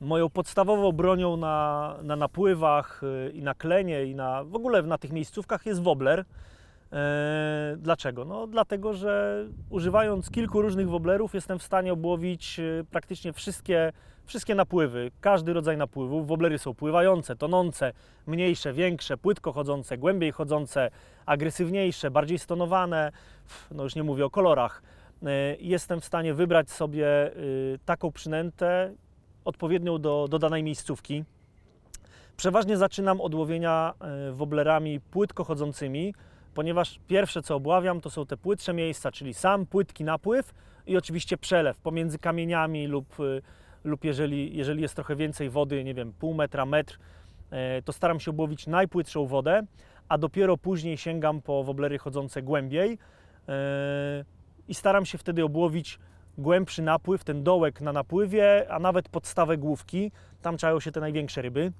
Moją podstawową bronią na, na napływach y, i na klenie i na, w ogóle na tych miejscówkach jest wobbler. E, Dlaczego? No dlatego, że używając kilku różnych woblerów jestem w stanie obłowić y, praktycznie wszystkie, wszystkie napływy, każdy rodzaj napływów. Woblery są pływające, tonące, mniejsze, większe, płytko chodzące, głębiej chodzące, agresywniejsze, bardziej stonowane, no już nie mówię o kolorach. E, Jestem w stanie wybrać sobie y, taką przynętę odpowiednią do, do danej miejscówki. Przeważnie zaczynam od łowienia e, woblerami płytko chodzącymi, ponieważ pierwsze co obławiam to są te płytsze miejsca, czyli sam płytki napływ i oczywiście przelew pomiędzy kamieniami lub, y, lub jeżeli, jeżeli jest trochę więcej wody, nie wiem, pół metra, metr, e, to staram się obłowić najpłytszą wodę, a dopiero później sięgam po woblery chodzące głębiej e, i staram się wtedy obłowić głębszy napływ, ten dołek na napływie, a nawet podstawę główki. Tam czają się te największe ryby.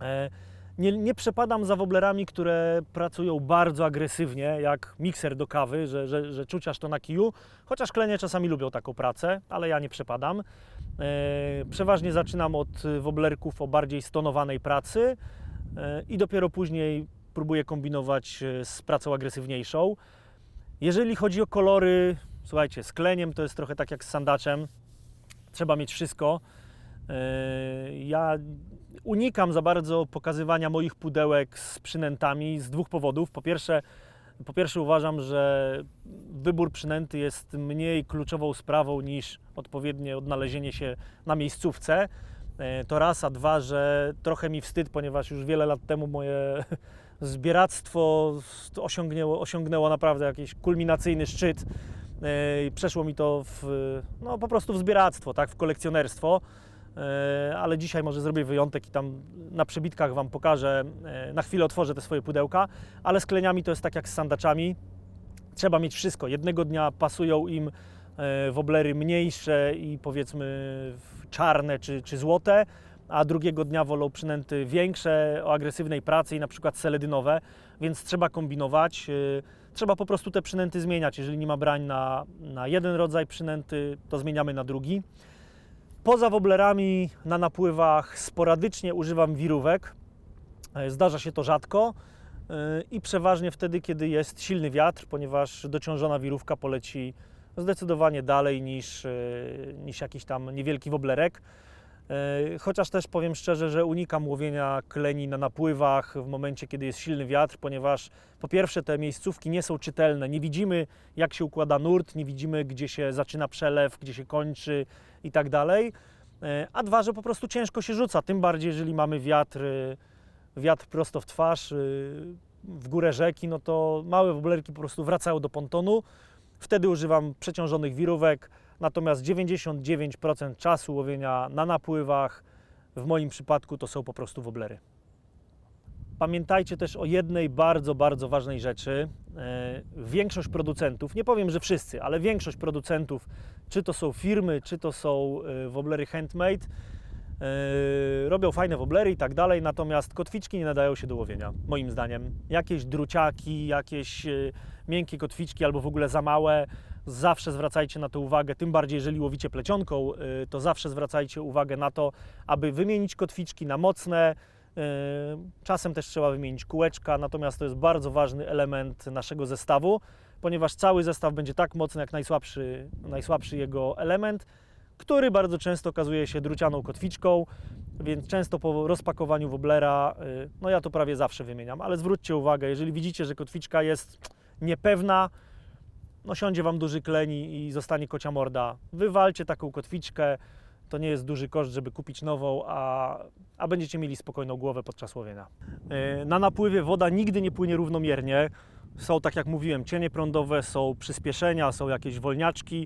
E, Nie, nie przepadam za woblerami, które pracują bardzo agresywnie, jak mikser do kawy, że, że, że to na kiju, chociaż klenie czasami lubią taką pracę, ale ja nie przepadam. E, Przeważnie zaczynam od woblerków o bardziej stonowanej pracy e, i dopiero później próbuję kombinować z pracą agresywniejszą. Jeżeli chodzi o kolory, słuchajcie, z kleniem to jest trochę tak jak z sandaczem. Trzeba mieć wszystko. Yy, Ja unikam za bardzo pokazywania moich pudełek z przynętami z dwóch powodów. Po pierwsze, po pierwsze uważam, że wybór przynęty jest mniej kluczową sprawą niż odpowiednie odnalezienie się na miejscówce. Yy, To raz, a dwa, że trochę mi wstyd, ponieważ już wiele lat temu moje zbieractwo osiągnęło, osiągnęło naprawdę jakiś kulminacyjny szczyt. Yy, Przeszło mi to w, no, po prostu w zbieractwo, tak, w kolekcjonerstwo. Yy, Ale dzisiaj może zrobię wyjątek i tam na przebitkach Wam pokażę, yy, na chwilę otworzę te swoje pudełka, ale z kleniami to jest tak jak z sandaczami. Trzeba mieć wszystko. Jednego dnia pasują im woblery mniejsze i powiedzmy czarne czy, czy złote, a drugiego dnia wolą przynęty większe, o agresywnej pracy i na przykład seledynowe, więc trzeba kombinować. Trzeba po prostu te przynęty zmieniać. Jeżeli nie ma brań na, na jeden rodzaj przynęty, to zmieniamy na drugi. Poza woblerami na napływach sporadycznie używam wirówek. E, Zdarza się to rzadko yy, i przeważnie wtedy, kiedy jest silny wiatr, ponieważ dociążona wirówka poleci zdecydowanie dalej niż, yy, niż jakiś tam niewielki woblerek. E, Chociaż też powiem szczerze, że unikam łowienia kleni na napływach w momencie, kiedy jest silny wiatr, ponieważ po pierwsze te miejscówki nie są czytelne. Nie widzimy, jak się układa nurt, nie widzimy, gdzie się zaczyna przelew, gdzie się kończy i tak dalej. E, A dwa, że po prostu ciężko się rzuca, tym bardziej, jeżeli mamy wiatr, y, wiatr prosto w twarz, w górę rzeki, no to małe woblerki po prostu wracają do pontonu. Wtedy używam przeciążonych wirówek, natomiast 99% czasu łowienia na napływach w moim przypadku to są po prostu woblery. Pamiętajcie też o jednej bardzo, bardzo ważnej rzeczy. E, Większość producentów, nie powiem, że wszyscy, ale większość producentów, czy to są firmy, czy to są e, woblery handmade, e, robią fajne woblery i tak dalej, natomiast kotwiczki nie nadają się do łowienia, moim zdaniem. Jakieś druciaki, jakieś miękkie kotwiczki albo w ogóle za małe, zawsze zwracajcie na to uwagę, tym bardziej jeżeli łowicie plecionką, y, to zawsze zwracajcie uwagę na to, aby wymienić kotwiczki na mocne. y, Czasem też trzeba wymienić kółeczka, natomiast to jest bardzo ważny element naszego zestawu, ponieważ cały zestaw będzie tak mocny jak najsłabszy, najsłabszy jego element, który bardzo często okazuje się drucianą kotwiczką, więc często po rozpakowaniu woblera, y, no ja to prawie zawsze wymieniam, ale zwróćcie uwagę, jeżeli widzicie, że kotwiczka jest niepewna, no siądzie Wam duży kleni i zostanie kocia morda. Wywalcie taką kotwiczkę, to nie jest duży koszt, żeby kupić nową, a, a będziecie mieli spokojną głowę podczas łowienia. Yy, Na napływie woda nigdy nie płynie równomiernie. Są, tak jak mówiłem, cienie prądowe, są przyspieszenia, są jakieś wolniaczki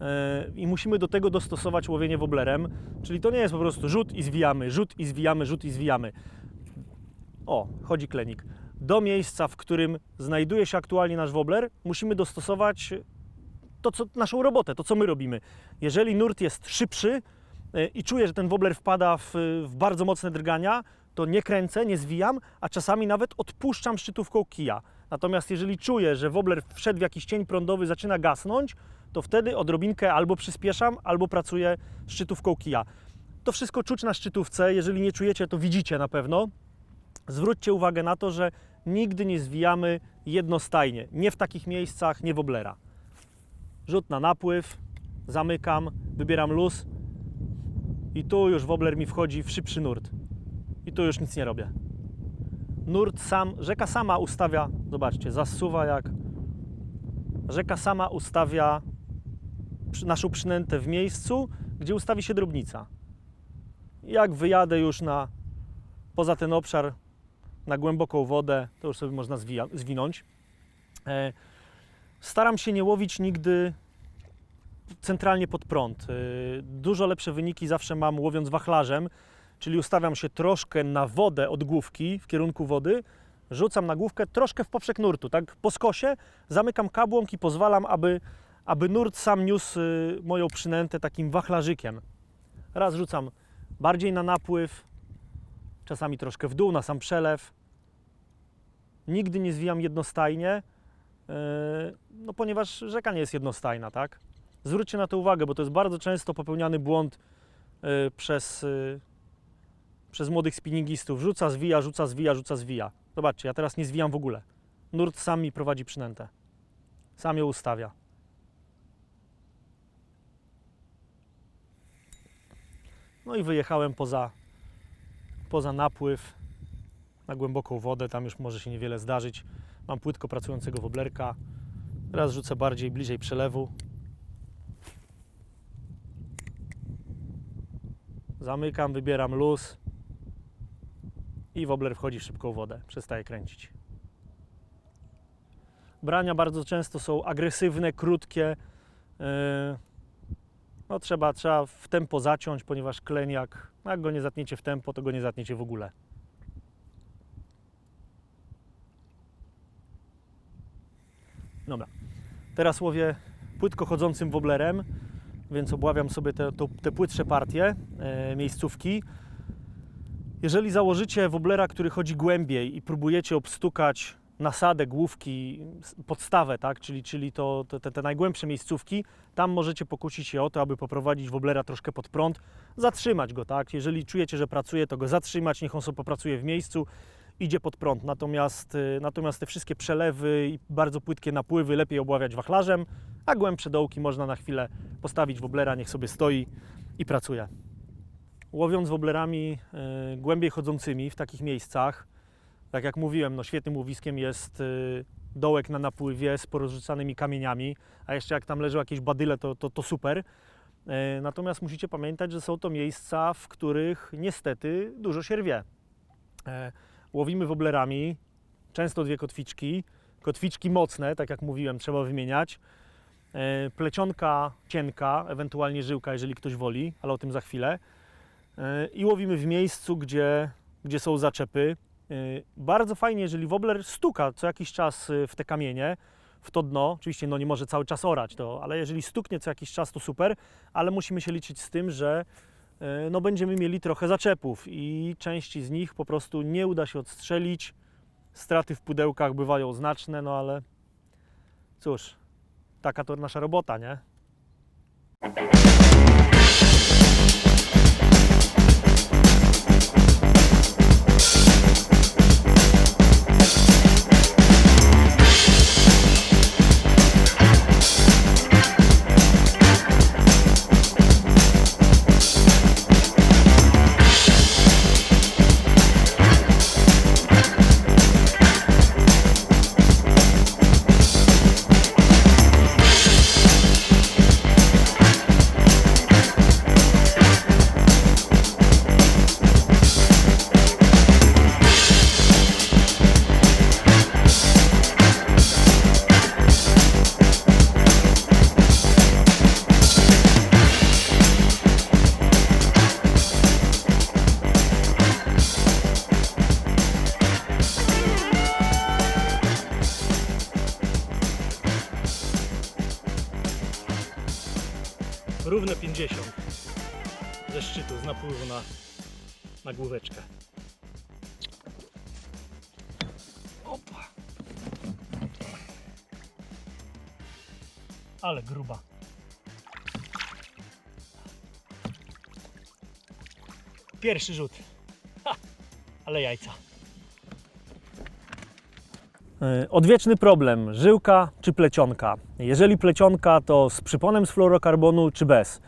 yy, i musimy do tego dostosować łowienie woblerem, czyli to nie jest po prostu rzut i zwijamy, rzut i zwijamy, rzut i zwijamy. O, chodzi klenik. Do miejsca, w którym znajduje się aktualnie nasz wobler, musimy dostosować to, co, naszą robotę, to, co my robimy. Jeżeli nurt jest szybszy e, i czuję, że ten wobler wpada w, w bardzo mocne drgania, to nie kręcę, nie zwijam, a czasami nawet odpuszczam szczytówką kija. Natomiast jeżeli czuję, że wobler wszedł w jakiś cień prądowy, zaczyna gasnąć, to wtedy odrobinkę albo przyspieszam, albo pracuję szczytówką kija. to wszystko czuć na szczytówce. Jeżeli nie czujecie, to widzicie na pewno. Zwróćcie uwagę na to, że nigdy nie zwijamy jednostajnie. Nie w takich miejscach, nie woblera. Rzut na napływ, zamykam, wybieram luz i tu już wobler mi wchodzi w szybszy nurt. I tu już nic nie robię. Nurt sam, rzeka sama ustawia, zobaczcie, zasuwa jak. Rzeka sama ustawia naszą przynętę w miejscu, gdzie ustawi się drobnica. Jak wyjadę już na poza ten obszar, na głęboką wodę, to już sobie można zwija, zwinąć. E, staram się nie łowić nigdy centralnie pod prąd. E, dużo lepsze wyniki zawsze mam łowiąc wachlarzem, czyli ustawiam się troszkę na wodę od główki w kierunku wody, rzucam na główkę troszkę w poprzek nurtu, tak po skosie, zamykam kabłąk i pozwalam, aby, aby nurt sam niósł y, moją przynętę takim wachlarzykiem. Raz rzucam bardziej na napływ, czasami troszkę w dół, na sam przelew. Nigdy nie zwijam jednostajnie, yy, no ponieważ rzeka nie jest jednostajna, tak? Zwróćcie na to uwagę, bo to jest bardzo często popełniany błąd yy, przez, yy, przez młodych spinningistów. Rzuca, zwija, rzuca, zwija, rzuca, zwija. Zobaczcie, ja teraz nie zwijam w ogóle. Nurt sam mi prowadzi przynętę. Sam ją ustawia. No i wyjechałem poza, poza napływ na głęboką wodę. Tam już może się niewiele zdarzyć. Mam płytko pracującego woblerka. Teraz rzucę bardziej bliżej przelewu. Zamykam, wybieram luz i wobler wchodzi w szybką wodę. Przestaje kręcić. Brania bardzo często są agresywne, krótkie. Yy, no trzeba, trzeba w tempo zaciąć, ponieważ no jak go nie zatniecie w tempo, to go nie zatniecie w ogóle. Dobra. Teraz łowię płytko chodzącym woblerem, więc obławiam sobie te, to, te płytsze partie, e, miejscówki. Jeżeli założycie woblera, który chodzi głębiej i próbujecie obstukać nasadę, główki, podstawę, tak? czyli, czyli to, te, te najgłębsze miejscówki, tam możecie pokusić się o to, aby poprowadzić woblera troszkę pod prąd, zatrzymać go. Tak? Jeżeli czujecie, że pracuje, to go zatrzymać, niech on sobie popracuje w miejscu, idzie pod prąd. Natomiast, y, natomiast te wszystkie przelewy i bardzo płytkie napływy lepiej obławiać wachlarzem, a głębsze dołki można na chwilę postawić woblera, niech sobie stoi i pracuje. Łowiąc woblerami y, głębiej chodzącymi w takich miejscach, tak jak mówiłem, no świetnym łowiskiem jest y, dołek na napływie z porozrzucanymi kamieniami, a jeszcze jak tam leżą jakieś badyle, to, to, to super. E, Natomiast musicie pamiętać, że są to miejsca, w których niestety dużo się rwie. E, Łowimy woblerami, często dwie kotwiczki, kotwiczki mocne, tak jak mówiłem, trzeba wymieniać. E, Plecionka cienka, ewentualnie żyłka, jeżeli ktoś woli, ale o tym za chwilę. I łowimy w miejscu, gdzie, gdzie są zaczepy. E, Bardzo fajnie, jeżeli wobler stuka co jakiś czas e, w te kamienie, w to dno. Oczywiście no, nie może cały czas orać, to, ale jeżeli stuknie co jakiś czas, to super, ale musimy się liczyć z tym, że e, no, będziemy mieli trochę zaczepów i części z nich po prostu nie uda się odstrzelić. Straty w pudełkach bywają znaczne, no ale cóż, taka to nasza robota, nie? Równe 50 ze szczytu, z napływu na, na główeczkę. Opa. Ale gruba. Pierwszy rzut. Ha, ale jajca. E, Odwieczny problem, żyłka czy plecionka. Jeżeli plecionka, to z przyponem z fluorokarbonu czy bez.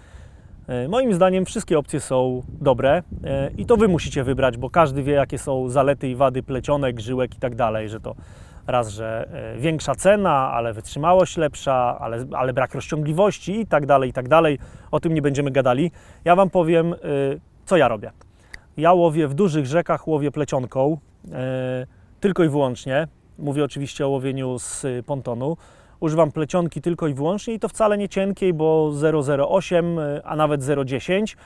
E, Moim zdaniem wszystkie opcje są dobre e, i to Wy musicie wybrać, bo każdy wie jakie są zalety i wady plecionek, żyłek i tak dalej, że to raz, że e, większa cena, ale wytrzymałość lepsza, ale, ale brak rozciągliwości i tak dalej, i tak dalej. O tym nie będziemy gadali. Ja Wam powiem, co ja robię. Ja łowię w dużych rzekach, łowię plecionką, tylko i wyłącznie. Mówię oczywiście o łowieniu z pontonu. Używam plecionki tylko i wyłącznie i to wcale nie cienkiej, bo 0,08, y, a nawet 0,10.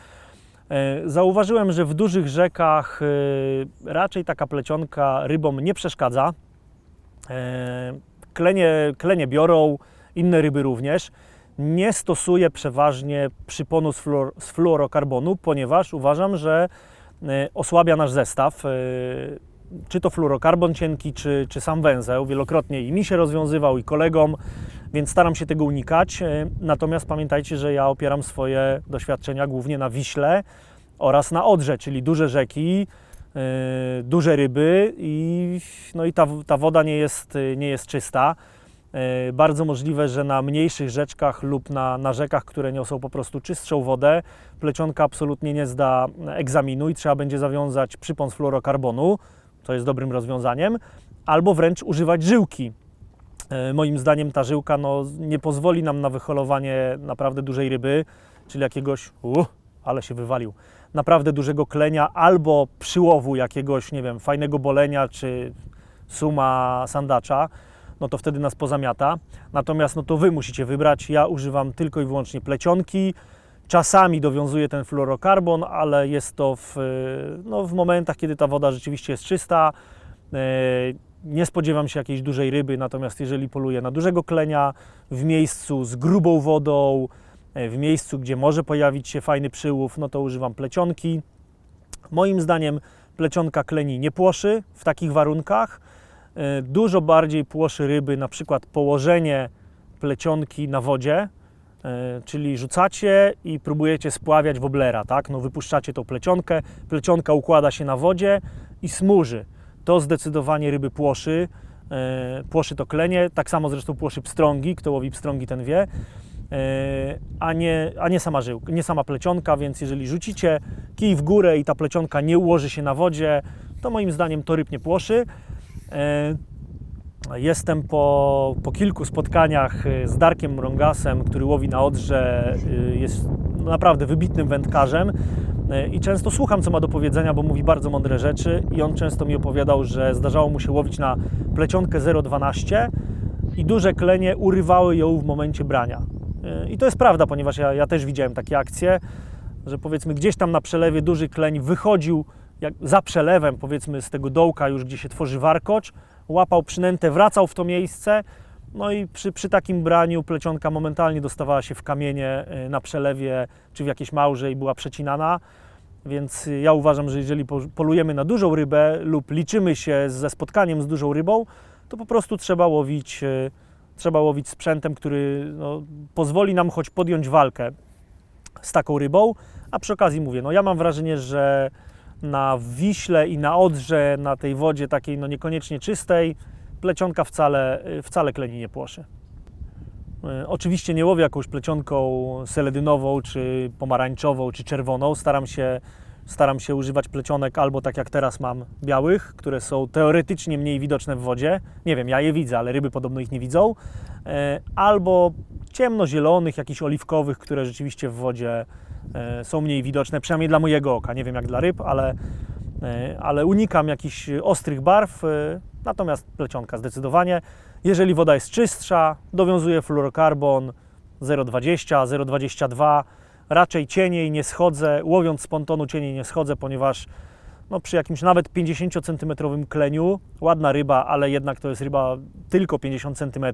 E, Zauważyłem, że w dużych rzekach y, raczej taka plecionka rybom nie przeszkadza. E, Klenie, klenie biorą, inne ryby również. Nie stosuję przeważnie przyponu z, fluor, z fluorokarbonu, ponieważ uważam, że e, osłabia nasz zestaw. Czy to fluorokarbon cienki, czy, czy sam węzeł. Wielokrotnie i mi się rozwiązywał, i kolegom, więc staram się tego unikać. E, Natomiast pamiętajcie, że ja opieram swoje doświadczenia głównie na Wiśle oraz na Odrze, czyli duże rzeki, e, duże ryby i, no i ta, ta woda nie jest, nie jest czysta. E, Bardzo możliwe, że na mniejszych rzeczkach lub na, na rzekach, które niosą po prostu czystszą wodę, plecionka absolutnie nie zda egzaminu i trzeba będzie zawiązać przypon fluorokarbonu, co jest dobrym rozwiązaniem, albo wręcz używać żyłki. E, Moim zdaniem ta żyłka no, nie pozwoli nam na wyholowanie naprawdę dużej ryby, czyli jakiegoś, uh, ale się wywalił, naprawdę dużego klenia albo przyłowu jakiegoś, nie wiem, fajnego bolenia czy suma sandacza, no to wtedy nas pozamiata. Natomiast no to Wy musicie wybrać. Ja używam tylko i wyłącznie plecionki. Czasami dowiązuję ten fluorokarbon, ale jest to w, no, w momentach, kiedy ta woda rzeczywiście jest czysta. E, Nie spodziewam się jakiejś dużej ryby, natomiast jeżeli poluję na dużego klenia w miejscu z grubą wodą, e, w miejscu, gdzie może pojawić się fajny przyłów, no to używam plecionki. Moim zdaniem plecionka kleni nie płoszy w takich warunkach. Dużo bardziej płoszy ryby, na przykład położenie plecionki na wodzie, czyli rzucacie i próbujecie spławiać woblera, tak? No wypuszczacie tą plecionkę, plecionka układa się na wodzie i smuży. To zdecydowanie ryby płoszy, e, płoszy to klenie, tak samo zresztą płoszy pstrągi, kto łowi pstrągi ten wie, e, a nie, a nie sama żyłka, nie sama plecionka, więc jeżeli rzucicie kij w górę i ta plecionka nie ułoży się na wodzie, to moim zdaniem to ryb nie płoszy. Jestem po, po kilku spotkaniach e, z Darkiem Mrągasem, który łowi na Odrze, e, jest naprawdę wybitnym wędkarzem e, i często słucham, co ma do powiedzenia, bo mówi bardzo mądre rzeczy i on często mi opowiadał, że zdarzało mu się łowić na plecionkę 0,12 i duże klenie urywały ją w momencie brania. I to jest prawda, ponieważ ja, ja też widziałem takie akcje, że powiedzmy gdzieś tam na przelewie duży kleń wychodził jak za przelewem, powiedzmy z tego dołka już, gdzie się tworzy warkocz, łapał przynętę, wracał w to miejsce, no i przy, przy takim braniu plecionka momentalnie dostawała się w kamienie y, na przelewie czy w jakieś małże i była przecinana. Więc y, ja uważam, że jeżeli po- polujemy na dużą rybę lub liczymy się ze spotkaniem z dużą rybą, to po prostu trzeba łowić, y, trzeba łowić sprzętem, który no, pozwoli nam choć podjąć walkę z taką rybą. A przy okazji mówię, no ja mam wrażenie, że na Wiśle i na Odrze, na tej wodzie takiej no niekoniecznie czystej, plecionka wcale, wcale kleni nie płoszy. E, Oczywiście nie łowię jakąś plecionką seledynową, czy pomarańczową, czy czerwoną. Staram się, staram się używać plecionek albo tak jak teraz mam, białych, które są teoretycznie mniej widoczne w wodzie. Nie wiem, ja je widzę, ale ryby podobno ich nie widzą. E, Albo ciemnozielonych, jakichś oliwkowych, które rzeczywiście w wodzie są mniej widoczne, przynajmniej dla mojego oka. Nie wiem jak dla ryb, ale, e, ale unikam jakichś ostrych barw, e, natomiast plecionka zdecydowanie. Jeżeli woda jest czystsza, dowiązuję fluorokarbon 0,20, 0,22. Raczej cieniej nie schodzę, łowiąc z pontonu cieniej nie schodzę, ponieważ no, przy jakimś nawet 50 cm kleniu, ładna ryba, ale jednak to jest ryba tylko 50 cm, e,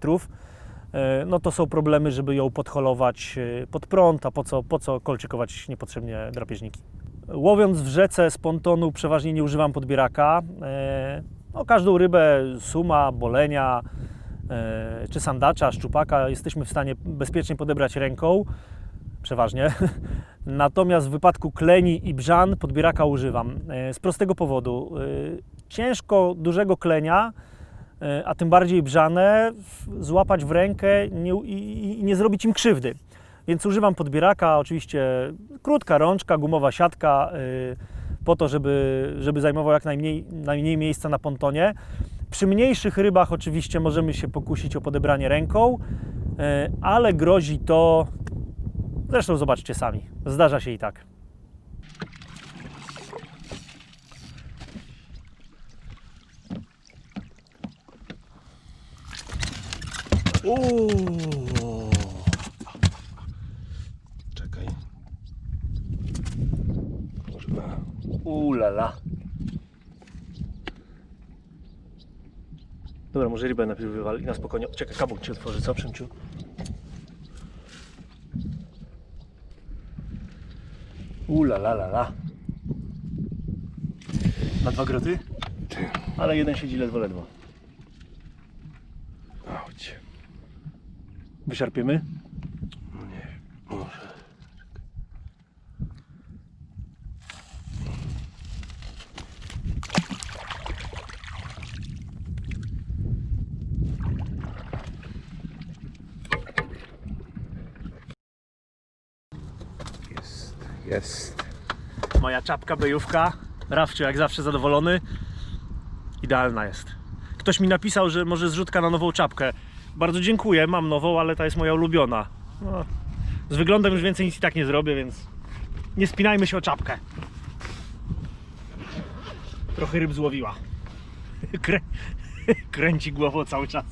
no to są problemy, żeby ją podholować e, pod prąd, a po co, po co kolczykować niepotrzebnie drapieżniki. Łowiąc w rzece z pontonu przeważnie nie używam podbieraka. E, No, każdą rybę, suma, bolenia, e, czy sandacza, szczupaka jesteśmy w stanie bezpiecznie podebrać ręką. przeważnie. Natomiast w wypadku kleni i brzan podbieraka używam e, z prostego powodu. E, Ciężko dużego klenia, e, a tym bardziej brzane, złapać w rękę nie, i, i- i nie zrobić im krzywdy. Więc używam podbieraka, oczywiście krótka rączka, gumowa siatka, e, po to, żeby, żeby zajmował jak najmniej, najmniej miejsca na pontonie. Przy mniejszych rybach oczywiście możemy się pokusić o podebranie ręką, e, ale grozi to. Zresztą zobaczcie sami. Zdarza się i tak. Uuu. Czekaj. Ulala. Dobra, może rybę najpierw wywali na spokojnie. Czekaj, kabuk ci otworzy, co Przemciu? Ulala, la, la. Na dwa groty? Ty. Ale jeden siedzi ledwo, ledwo. Wyszarpiemy? No nie wiem. Może. Jest, jest. Moja czapka bejówka. Rafcio jak zawsze zadowolony. Idealna jest. Ktoś mi napisał, że może zrzutka na nową czapkę. Bardzo dziękuję, mam nową, ale ta jest moja ulubiona. No, z wyglądem już więcej nic i tak nie zrobię, więc nie spinajmy się o czapkę. Trochę ryb złowiła. Krę... Kręci głową cały czas.